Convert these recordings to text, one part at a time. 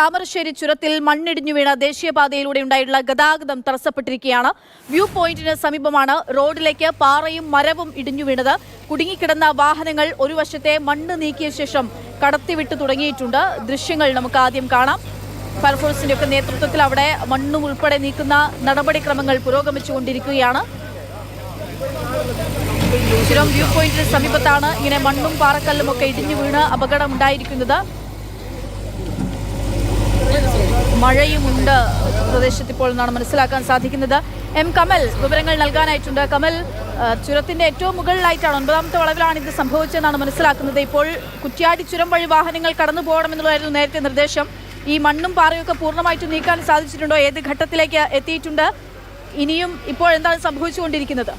താമരശ്ശേരി ചുരത്തിൽ മണ്ണിടിഞ്ഞു വീണ ദേശീയപാതയിലൂടെ ഉണ്ടായിട്ടുള്ള ഗതാഗതം തടസ്സപ്പെട്ടിരിക്കുകയാണ്. വ്യൂ പോയിന്റിന് സമീപമാണ് റോഡിലേക്ക് പാറയും മരവും ഇടിഞ്ഞു വീണത്. കുടുങ്ങിക്കിടന്ന വാഹനങ്ങൾ ഒരു വശത്തെ മണ്ണ് നീക്കിയ ശേഷം കടത്തിവിട്ട് തുടങ്ങിയിട്ടുണ്ട്. ദൃശ്യങ്ങൾ നമുക്ക് ആദ്യം കാണാം. ഫയർഫോഴ്സിന്റെ ഒക്കെ നേതൃത്വത്തിൽ അവിടെ മണ്ണും ഉൾപ്പെടെ നീക്കുന്ന നടപടിക്രമങ്ങൾ പുരോഗമിച്ചുകൊണ്ടിരിക്കുകയാണ്. ചുരം വ്യൂ പോയിന്റിന് സമീപത്താണ് ഇങ്ങനെ മണ്ണും പാറക്കല്ലും ഒക്കെ ഇടിഞ്ഞു വീണ് അപകടം ഉണ്ടായിരിക്കുന്നത്. മഴയുമുണ്ട് പ്രദേശത്ത് ഇപ്പോൾ എന്നാണ് മനസ്സിലാക്കാൻ സാധിക്കുന്നത്. എം കമൽ വിവരങ്ങൾ നൽകാനായിട്ടുണ്ട്. കമൽ ചുരത്തിന്റെ ഏറ്റവും മുകളിലായിട്ടാണ് ഒൻപതാമത്തെ വളവിലാണ് ഇത് സംഭവിച്ചതെന്നാണ് മനസ്സിലാക്കുന്നത്. ഇപ്പോൾ കുറ്റ്യാടി ചുരം വഴി വാഹനങ്ങൾ കടന്നു പോകണമെന്നുള്ളതായിരുന്നു നേരത്തെ നിർദ്ദേശം. ഈ മണ്ണും പാറയൊക്കെ പൂർണമായിട്ടും നീക്കാൻ സാധിച്ചിട്ടുണ്ടോ? ഏത് ഘട്ടത്തിലേക്ക് എത്തിയിട്ടുണ്ട്? ഇനിയും ഇപ്പോൾ എന്താണ് സംഭവിച്ചുകൊണ്ടിരിക്കുന്നത്?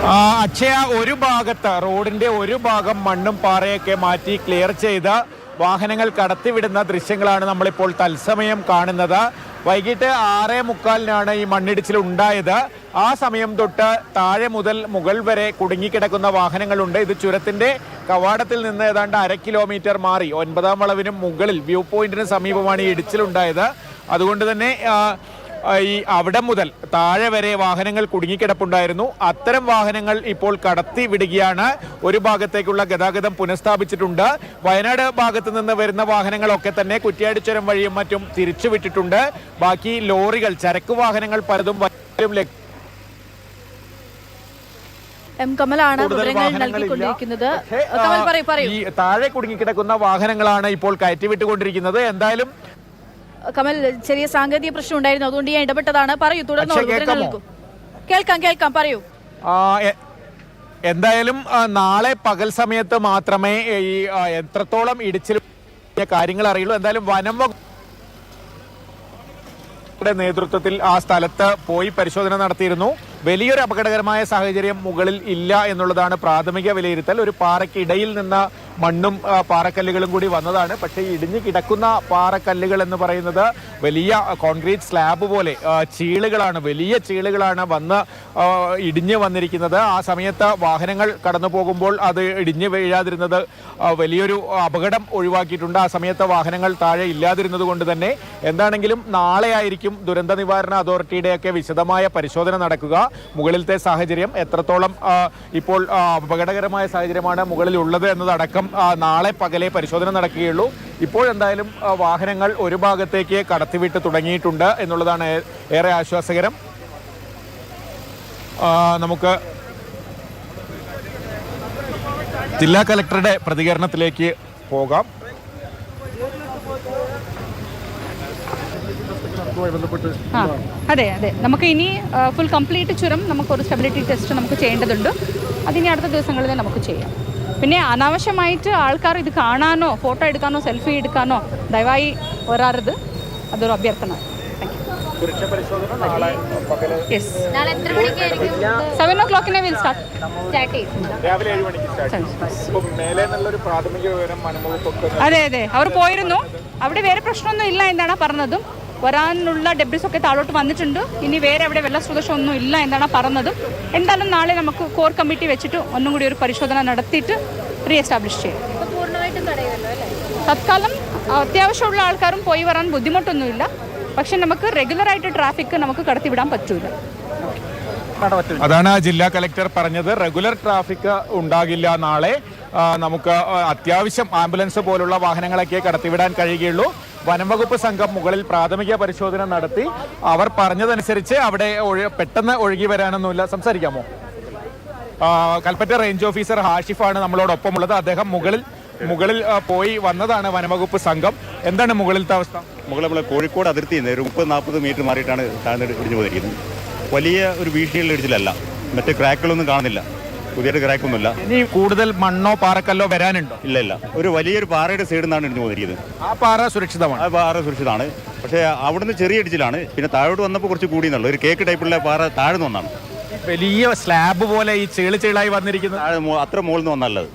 അക്ഷയ ഒരു ഭാഗത്ത് റോഡിന്റെ ഒരു ഭാഗം മണ്ണും പാറയൊക്കെ മാറ്റി ക്ലിയർ ചെയ്ത് വാഹനങ്ങൾ കടത്തിവിടുന്ന ദൃശ്യങ്ങളാണ് നമ്മളിപ്പോൾ തത്സമയം കാണുന്നത്. വൈകിട്ട് ആറേ മുക്കാലിനാണ് ഈ മണ്ണിടിച്ചിൽ ഉണ്ടായത്. ആ സമയം തൊട്ട് താഴെ മുതൽ മുകൾ വരെ കുടുങ്ങിക്കിടക്കുന്ന വാഹനങ്ങളുണ്ട്. ഇത് ചുരത്തിന്റെ കവാടത്തിൽ നിന്ന് ഏതാണ്ട് അര കിലോമീറ്റർ മാറി. ഒൻപതാം വളവിനും മുകളിൽ വ്യൂ പോയിന്റിന് സമീപമാണ് ഈ ഇടിച്ചിലുണ്ടായത്. അതുകൊണ്ട് തന്നെ ഈ അവിടെ മുതൽ താഴെ വരെ വാഹനങ്ങൾ കുടുങ്ങിക്കിടപ്പുണ്ടായിരുന്നു. അത്തരം വാഹനങ്ങൾ ഇപ്പോൾ കടത്തി വിടുകയാണ്. ഒരു ഭാഗത്തേക്കുള്ള ഗതാഗതം പുനഃസ്ഥാപിച്ചിട്ടുണ്ട്. വയനാട് ഭാഗത്ത് നിന്ന് വരുന്ന വാഹനങ്ങളൊക്കെ തന്നെ കുറ്റ്യാടിച്ചുരം വഴിയും മറ്റും തിരിച്ചുവിട്ടിട്ടുണ്ട് ബാക്കി ലോറികൾ ചരക്ക് വാഹനങ്ങൾ പലതും എം കമലാണ് കൂടുതൽ വിവരങ്ങൾ നൽകിക്കൊണ്ടിരിക്കുന്നത്. കമൽ പറയൂ പറയൂ. ഈ താഴെ കുടുങ്ങിക്കിടക്കുന്ന വാഹനങ്ങളാണ് ഇപ്പോൾ കയറ്റിവിട്ടുകൊണ്ടിരിക്കുന്നത്. എന്തായാലും കമൽ ചെറിയ സാങ്കേതിക പ്രശ്നം ഉണ്ടായിരുന്നു അതുകൊണ്ട് ഞാൻ ഇടപെട്ടതാണ്. പറയൂ തുടർന്ന് കേൾക്കാം കേൾക്കാം പറയൂ. എന്തായാലും നാളെ പകൽ സമയത്ത് മാത്രമേ ഈ എത്രത്തോളം ഇടിച്ചിൽ കാര്യങ്ങൾ അറിയുള്ളൂ. എന്തായാലും വനം വകുപ്പ് നേതൃത്വത്തിൽ ആ സ്ഥലത്ത് പോയി പരിശോധന നടത്തിയിരുന്നു. വലിയൊരു അപകടകരമായ സാഹചര്യം മുകളിൽ ഇല്ല എന്നുള്ളതാണ് പ്രാഥമിക വിലയിരുത്തൽ. ഒരു പാറയ്ക്കിടയിൽ നിന്ന് മണ്ണും പാറക്കല്ലുകളും കൂടി വന്നതാണ്. പക്ഷേ ഇടിഞ്ഞു കിടക്കുന്ന പാറക്കല്ലുകൾ എന്ന് പറയുന്നത് വലിയ കോൺക്രീറ്റ് സ്ലാബ് പോലെ ചീളുകളാണ് വലിയ ചീളുകളാണ് വന്ന് ഇടിഞ്ഞു വന്നിരിക്കുന്നത്. ആ സമയത്ത് വാഹനങ്ങൾ കടന്നു പോകുമ്പോൾ അത് ഇടിഞ്ഞു വീഴാതിരുന്നത് വലിയൊരു അപകടം ഒഴിവാക്കിയിട്ടുണ്ട്. ആ സമയത്ത് വാഹനങ്ങൾ താഴെ ഇല്ലാതിരുന്നത് കൊണ്ട് തന്നെ എന്താണെങ്കിലും നാളെ ആയിരിക്കും ദുരന്ത നിവാരണ അതോറിറ്റിയുടെയൊക്കെ വിശദമായ പരിശോധന നടക്കുക. മുകളിലത്തെ സാഹചര്യം എത്രത്തോളം ഇപ്പോൾ അപകടകരമായ സാഹചര്യമാണ് മുകളിലുള്ളത് എന്നതടക്കം ആ, നാളെ പകലെ പരിശോധന നടക്കുകയുള്ളൂ. ഇപ്പോഴെന്തായാലും വാഹനങ്ങൾ ഒരു ഭാഗത്തേക്ക് കടത്തിവിട്ട് തുടങ്ങിയിട്ടുണ്ട് എന്നുള്ളതാണ് ഏറെ ആശ്വാസകരം. നമുക്ക് ജില്ലാ കലക്ടറുടെ പ്രതികരണത്തിലേക്ക് പോകാം. അതെ അതെ. നമുക്ക് ഇനി ഫുൾ കംപ്ലീറ്റ് ചുരം നമുക്ക് ഒരു സ്റ്റെബിലിറ്റി ടെസ്റ്റ് നമുക്ക് ചെയ്യേണ്ടതുണ്ട്. അതിനി അടുത്ത ദിവസങ്ങളിൽ നമുക്ക് ചെയ്യാം. പിന്നെ അനാവശ്യമായിട്ട് ആൾക്കാർ ഇത് കാണാനോ ഫോട്ടോ എടുക്കാനോ സെൽഫി എടുക്കാനോ ദയവായി വരാറത് അതൊരു അഭ്യർത്ഥന. സെവൻ ഓ ക്ലോക്കിനെ വിൽ സ്റ്റാർട്ട് അതെ അതെ. അവർ പോയിരുന്നു. അവിടെ വേറെ പ്രശ്നമൊന്നും ഇല്ല എന്നാണ് പറഞ്ഞതും. വരാനുള്ള ഡെബ്രിസ് ഒക്കെ താഴോട്ട് വന്നിട്ടുണ്ട്. ഇനി വേറെ അവിടെ വെള്ളസ്രോതസ്സം ഒന്നും ഇല്ല എന്നാണ് പറഞ്ഞത്. എന്തായാലും നാളെ നമുക്ക് കോർ കമ്മിറ്റി വെച്ചിട്ട് ഒന്നും കൂടി ഒരു പരിശോധന നടത്തിയിട്ട് റീ എസ്റ്റാബ്ലിഷ് ചെയ്യും തത്കാലം അത്യാവശ്യമുള്ള ആൾക്കാരും പോയി വരാൻ ബുദ്ധിമുട്ടൊന്നുമില്ല. പക്ഷെ നമുക്ക് റെഗുലറായിട്ട് ട്രാഫിക് നമുക്ക് കടത്തിവിടാൻ പറ്റൂല. അതാണ് ജില്ലാ കലക്ടർ പറഞ്ഞത്. റെഗുലർ ട്രാഫിക് ഉണ്ടാകില്ല നാളെ. നമുക്ക് അത്യാവശ്യം ആംബുലൻസ് പോലുള്ള വാഹനങ്ങളൊക്കെ കടത്തിവിടാൻ കഴിയുകയുള്ളൂ. വനംവകുപ്പ് സംഘം മുകളിൽ പ്രാഥമിക പരിശോധന നടത്തി. അവർ പറഞ്ഞതനുസരിച്ച് അവിടെ ഒഴു- പെട്ടെന്ന് ഒഴുകി വരാനൊന്നുമില്ല. സംസാരിക്കാമോ? കൽപ്പറ്റ റേഞ്ച് ഓഫീസർ ഹാഷിഫാണ് നമ്മളോടൊപ്പം ഉള്ളത് അദ്ദേഹം മുകളിൽ മുകളിൽ പോയി വന്നതാണ് വനംവകുപ്പ് സംഘം. എന്താണ് മുകളിലത്തെ അവസ്ഥ? മുകളിൽ കോഴിക്കോട് അതിർത്തി നിന്ന് ഒരു മുപ്പത് നാൽപ്പത് മീറ്റർ മാറിയിട്ടാണ് താഴ്ന്നിട്ട് ഇടിഞ്ഞു പോയിരിക്കുന്നത്. വലിയ ഒരു ഭീഷണിയുള്ള ഇടിച്ചിലല്ല മറ്റേ ക്രാക്കുകളൊന്നും കാണുന്നില്ല. പുതിയൊരു ക്രാക്കൊന്നുമില്ല. ഇനി കൂടുതൽ മണ്ണോ പാറക്കല്ലോ വരാനുണ്ടോ? ഇല്ല ഇല്ല. ഒരു വലിയൊരു പാറയുടെ സൈഡിൽ നിന്നാണ് ഇടിഞ്ഞു പോയിരിക്കുന്നത്. ആ പാറ സുരക്ഷിതമാണ്. ആ പാറ സുരക്ഷിതമാണ്. പക്ഷേ അവിടുന്ന് ചെറിയ ഇടിച്ചിലാണ്. പിന്നെ താഴോട്ട് വന്നപ്പോൾ കുറച്ച് കൂടി എന്നുള്ളൂ. ഒരു കേക്ക് ടൈപ്പുള്ള പാറ താഴ്ന്നു വന്നാണ്. വലിയ സ്ലാബ് പോലെ ഈ ചേളി ചേളായി വന്നിരിക്കുന്നത്. അത്ര മുകളിൽ നിന്ന് വന്നല്ലത്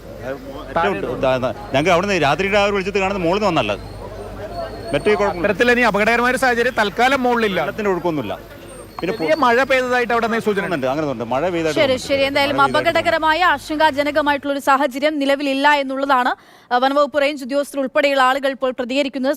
ഞങ്ങൾക്ക് അവിടുന്ന് രാത്രിയുടെ ആ ഒരു വിളിച്ചത് കാണുന്ന മുകളിൽ നിന്ന് വന്നല്ലത് മറ്റേ ഇനി അപകടകരമായ ഒരു സാഹചര്യം തൽക്കാലം മുകളിലില്ല വെള്ളത്തിന്റെ ഒഴുക്കൊന്നുമില്ല. പിന്നെ മഴ പെയ്തതായിട്ട് അവിടെ സൂചന ഉണ്ട്. അങ്ങനെ ഉണ്ട്. മഴ പെയ്തായിട്ട് ശരി ശരി. എന്തായാലും അപകടകരമായ ആശങ്കാജനകമായിട്ടുള്ള ഒരു സാഹചര്യം നിലവിലില്ല എന്നുള്ളതാണ് വനവകുപ്പ് റേഞ്ച് ഉദ്യോഗസ്ഥർ ഉൾപ്പെടെയുള്ള ആളുകൾ ഇപ്പോൾ പ്രതികരിക്കുന്നത്.